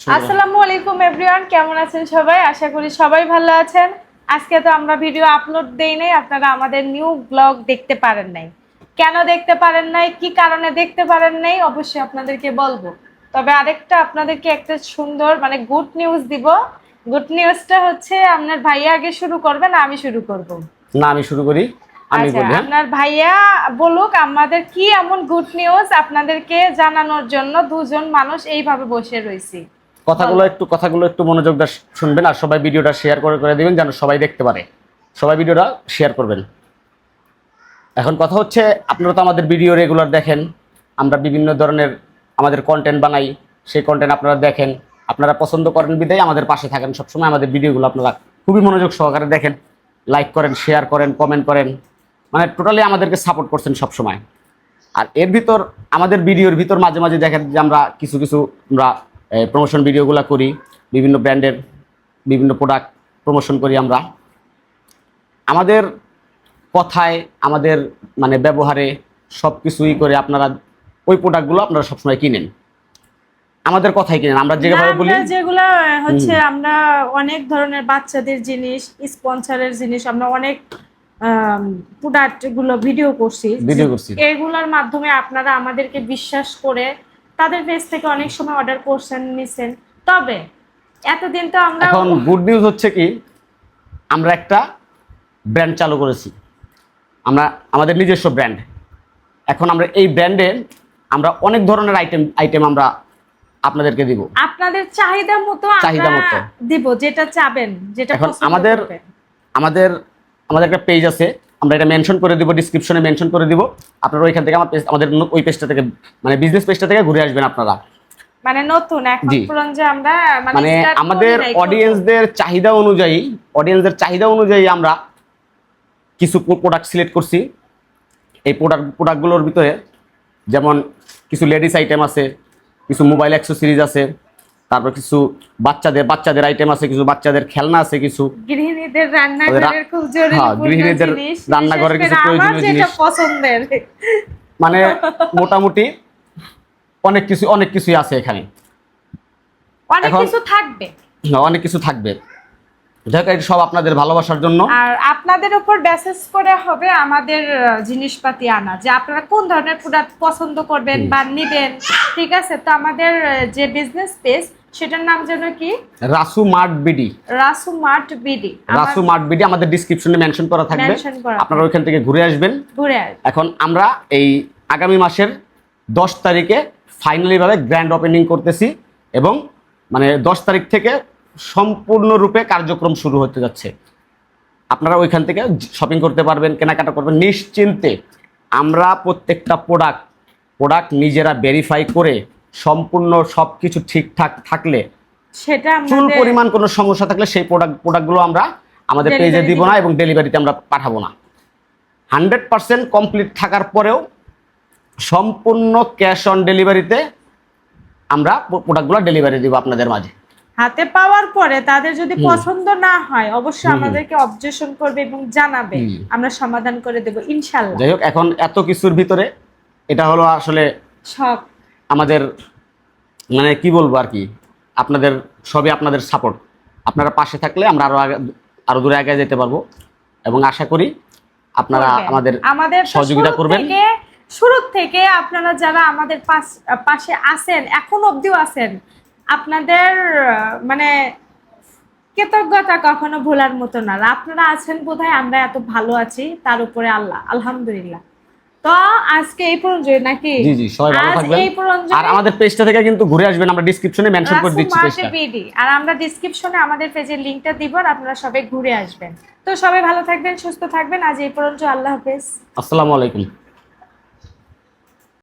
আসসালামু আলাইকুম এভরিওয়ান কেমন আছেন সবাই? আশা করি সবাই ভালো আছেন। আজকে তো আমরা ভিডিও আপলোড দেই নাই আপনারা আমাদের নিউ ব্লগ দেখতে পারেন নাই। কেন দেখতে পারেন নাই? কি কারণে দেখতে পারেন নাই? অবশ্যই আপনাদেরকে বলব। তবে আরেকটা আপনাদেরকে একটা সুন্দর মানে গুড নিউজ দিব। গুড নিউজটা হচ্ছে আপনার ভাইয়া আগে শুরু করবেন না আমি শুরু করব। না আমি শুরু করি। আমি আচ্ছা বলি হ্যাঁ? আপনার ভাইয়া বলুক আমাদের কি এমন গুড নিউজ আপনাদেরকে জানানোর জন্য দুজন মানুষ এইভাবে বসে রয়েছি? কথাগুলো একটু কথাগুলো একটু মনোযোগ দিয়ে শুনবেন আর সবাই ভিডিওটা শেয়ার করে করে দিবেন যেন সবাই দেখতে পারে। সবাই ভিডিওটা শেয়ার করবেন। এখন কথা হচ্ছে আপনারা তো আমাদের ভিডিও রেগুলার দেখেন আমরা বিভিন্ন ধরনের আমাদের কন্টেন্ট বানাই সেই কন্টেন্ট আপনারা দেখেন আপনারা পছন্দ করেন বিদায় আমাদের পাশে থাকেন সবসময় আমাদের ভিডিওগুলো আপনারা খুবই মনোযোগ সহকারে দেখেন লাইক করেন শেয়ার করেন কমেন্ট করেন মানে টোটালি আমাদেরকে সাপোর্ট করছেন সবসময়। আর এর ভিতর আমাদের ভিডিওর ভিতর মাঝে মাঝে দেখেন যে আমরা কিছু কিছু আমরা প্রমোশন ভিডিওগুলো করি বিভিন্ন ব্র্যান্ডের বিভিন্ন প্রোডাক্ট প্রমোশন করি আমরা। আমাদের কথায় আমাদের মানে ব্যবহারে সব কিছুই করে আপনারা ওই প্রোডাক্টগুলো আপনারা সবসময় কিনেন। আমাদের কথাই কিনেন আমরা যেভাবে বলি যেগুলা হচ্ছে আমরা অনেক ধরনের বাচ্চাদের জিনিস স্পন্সরের জিনিস আমরা অনেক প্রোডাক্টগুলো ভিডিও করছি। ভিডিও করছি। এগুলোর মাধ্যমে আপনারা আমাদেরকে বিশ্বাস করে তাদের পেজ থেকে অনেক সময় অর্ডার করছেন নিছেন। তবে এতদিন তো আমরা এখন গুড নিউজ হচ্ছে কি আমরা একটা ব্র্যান্ড চালু করেছি। আমরা আমাদের নিজস্ব ব্র্যান্ড এখন আমরা এই ব্র্যান্ডে আমরা অনেক ধরনের আইটেম আইটেম আমরা আপনাদেরকে দিব। আপনাদের চাহিদা মতো চাহিদা মতো। দিব যেটা চাবেন যেটা এখন আমাদের আমাদের আমাদের একটা পেজ আছে আমরা এটা মেনশন করে দিব ডিসক্রিপশনে মেনশন করে দিব। আপনারা ওইখান থেকে আমার আমাদের ওই পেজটা থেকে মানে বিজনেস পেজটা থেকে ঘুরে আসবেন আপনারা। মানে নতুন এখন যে আমরা মানে মানে আমাদের অডিয়েন্সদের চাহিদা অনুযায়ী অডিয়েন্সদের চাহিদা অনুযায়ী আমরা কিছু প্রোডাক্ট সিলেক্ট করছি। এই প্রোডাক্ট প্রোডাক্টগুলোর ভিতরে যেমন কিছু লেডিস আইটেম আছে কিছু মোবাইল অ্যাক্সেসরিজ আছে তারপর কিছু বাচ্চাদের বাচ্চাদের আইটেম আছে কিছু বাচ্চাদের খেলনা আছে কিছু গৃহিণীদের রান্নাঘরের খুব জরুরি হ্যাঁ, গৃহিণীদের রান্নাঘরের কিছু প্রয়োজনীয় জিনিস। পছন্দের। মানে মোটামুটি অনেক কিছু অনেক কিছুই আছে এখানে। অনেক কিছু থাকবে। অনেক কিছু থাকবে। এটা সব আপনাদের ভালোবাসার জন্য। আর আপনাদের উপর বেসিস করে হবে আমাদের জিনিসপাতি আনা। যে আপনারা কোন ধরনের প্রোডাক্ট পছন্দ করবেন বা নেবেন ঠিক আছে? তো আমাদের যে বিজনেস পেজ সেটার নাম যেন কি? Rasu mart BD. Rasu mart BD. Rasu mart BD আমাদের ডিসক্রিপশনে মেনশন করা থাকবে। আপনারা ওইখান থেকে ঘুরে আসবেন। ঘুরে এখন আমরা এই আগামী মাসের দশ তারিখে ফাইনালি ভাবে গ্র্যান্ড ওপেনিং করতেছি এবং মানে দশ তারিখ থেকে সম্পূর্ণরূপে কার্যক্রম শুরু হতে যাচ্ছে। আপনারা ওইখান থেকে শপিং করতে পারবেন কেনাকাটা করবেন। নিশ্চিন্তে আমরা প্রত্যেকটা প্রোডাক্ট প্রোডাক্ট নিজেরা ভেরিফাই করে সম্পূর্ণ সব কিছু ঠিকঠাক থাকলে সেটা চুল পরিমাণ কোনো সমস্যা থাকলে সেই প্রোডাক্ট প্রোডাক্টগুলো আমরা আমাদের পেজে দিব দিব না এবং ডেলিভারিতে আমরা পাঠাবো না। হান্ড্রেড পার্সেন্ট কমপ্লিট থাকার পরেও সম্পূর্ণ ক্যাশ অন ডেলিভারিতে আমরা প্রোডাক্টগুলো ডেলিভারি দিব আপনাদের মাঝে। হাতে পাওয়ার পরে তাদের যদি পছন্দ না হয় অবশ্যই আমাদেরকে অবজেকশন করবে এবং জানাবে। আমরা সমাধান করে দেব ইনশাল্লাহ যাই হোক এখন এত কিছুর ভিতরে এটা হলো আসলে সব। আমাদের মানে কি বলব আর কি আপনাদের সবই আপনাদের সাপোর্ট আপনারা পাশে থাকলে আমরা আরও আগে আরও দূরে আগে যেতে পারব এবং আশা করি আপনারা আমাদের আমাদের সহযোগিতা করবেন। শুরু থেকে আপনারা যারা আমাদের পাশ- পাশে আছেন এখন অবধিও আছেন আপনাদের মানে কৃতজ্ঞতা কখনো ভোলার মতো না। আপনারা আছেন বোধহয় আমরা এত ভালো আছি তার উপরে আল্লাহ আলহামদুলিল্লাহ। তো আজকে এই পর্যন্ত নাকি? জি জি সবাই ভালো থাকবেন। এই পর্যন্ত আর আমাদের পেজটা থেকে কিন্তু ঘুরে আসবেন আমরা ডিসক্রিপশনে মেনশন করে দিচ্ছি পেজটা। আর আমরা ডিসক্রিপশনে আমাদের পেজের লিংকটা দিব আর আপনারা সবাই ঘুরে আসবেন। তো সবাই ভালো থাকবেন সুস্থ থাকবেন। আজ এই পর্যন্ত আল্লাহ হাফেজ। আসসালামু আলাইকুম।